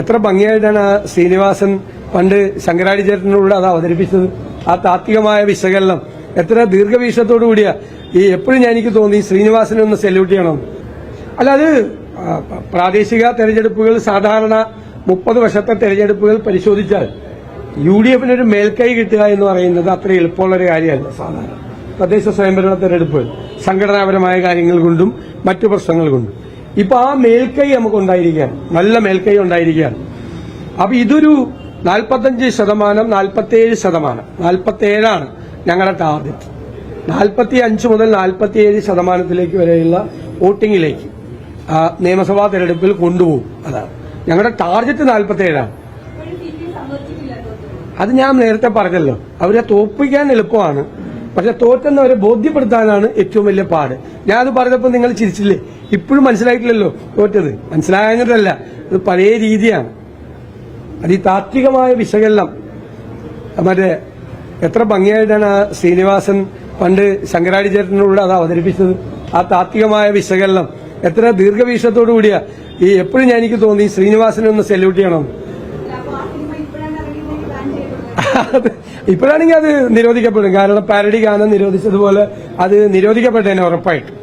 എത്ര ഭംഗിയായിട്ടാണ് ആ ശ്രീനിവാസൻ പണ്ട് ശങ്കരാടി ചേട്ടനോട് അത് അവതരിപ്പിച്ചത്. ആ താത്വികമായ വിശകലനം. എത്ര ദീർഘവീക്ഷണത്തോടു കൂടിയാ ഈ എപ്പോഴും ഞാൻ എനിക്ക് തോന്നി ശ്രീനിവാസനെ ഒന്ന് സെല്യൂട്ട് ചെയ്യണം. അല്ല അത് പ്രാദേശിക തെരഞ്ഞെടുപ്പുകൾ സാധാരണ മുപ്പത് വർഷത്തെ തെരഞ്ഞെടുപ്പുകൾ പരിശോധിച്ചാൽ യു ഡി എഫിന് ഒരു മേൽക്കൈ കിട്ടുക എന്ന് പറയുന്നത് അത്ര എളുപ്പമുള്ള ഒരു കാര്യമല്ല. സാധാരണ. തദ്ദേശ സ്വയംഭരണ തെരഞ്ഞെടുപ്പുകൾ സംഘടനാപരമായ കാര്യങ്ങൾ കൊണ്ടും മറ്റു പ്രശ്നങ്ങൾ കൊണ്ടും. ഇപ്പൊ ആ മേൽക്കൈ നമുക്ക് ഉണ്ടായിരിക്കുകയാണ് നല്ല മേൽക്കൈ ഉണ്ടായിരിക്കുകയാണ്. അപ്പൊ ഇതൊരു നാൽപ്പത്തഞ്ച് ശതമാനം നാൽപ്പത്തിയേഴ് ശതമാനം. നാൽപ്പത്തിയേഴാണ് ഞങ്ങളുടെ ടാർഗറ്റ്. നാൽപ്പത്തി അഞ്ച് മുതൽ നാൽപ്പത്തിയേഴ് ശതമാനത്തിലേക്ക് വരെയുള്ള വോട്ടിങ്ങിലേക്ക് നിയമസഭാ തെരഞ്ഞെടുപ്പിൽ കൊണ്ടുപോകും. അതാണ്. ഞങ്ങളുടെ ടാർഗറ്റ് നാൽപ്പത്തിയേഴാണ് അത് ഞാൻ നേരത്തെ പറഞ്ഞല്ലോ. അവരെ തോപ്പിക്കാൻ എളുപ്പമാണ്. പക്ഷെ തോറ്റെന്നവരെ ബോധ്യപ്പെടുത്താനാണ് ഏറ്റവും വലിയ പാട്. ഞാനത് പറഞ്ഞപ്പോൾ നിങ്ങൾ ചിരിച്ചില്ലേ? ഇപ്പോഴും മനസ്സിലായിട്ടില്ലല്ലോ തോറ്റത്. മനസ്സിലായതല്ല ഇത് പഴയ രീതിയാണ്. അത് ഈ താത്വികമായ വിശകലനം. മറ്റേ എത്ര ഭംഗിയായിട്ടാണ് ആ ശ്രീനിവാസൻ പണ്ട് ശങ്കരാചാര്യനോട് അത് അവതരിപ്പിച്ചത്? ആ താത്വികമായ വിശകലനം. എത്ര ദീർഘവീക്ഷത്തോടു കൂടിയാ ഈ എപ്പോഴും ഞാൻ എനിക്ക് തോന്നി ശ്രീനിവാസനെ ഒന്ന് സെല്യൂട്ട് ചെയ്യണം. അത് ഇപ്പോഴാണെങ്കിൽ അത് നിരോധിക്കപ്പെടും. കാരണം പാരഡി ഗാനം നിരോധിച്ചതുപോലെ അത് നിരോധിക്കപ്പെട്ടേനെ ഉറപ്പായിട്ട്.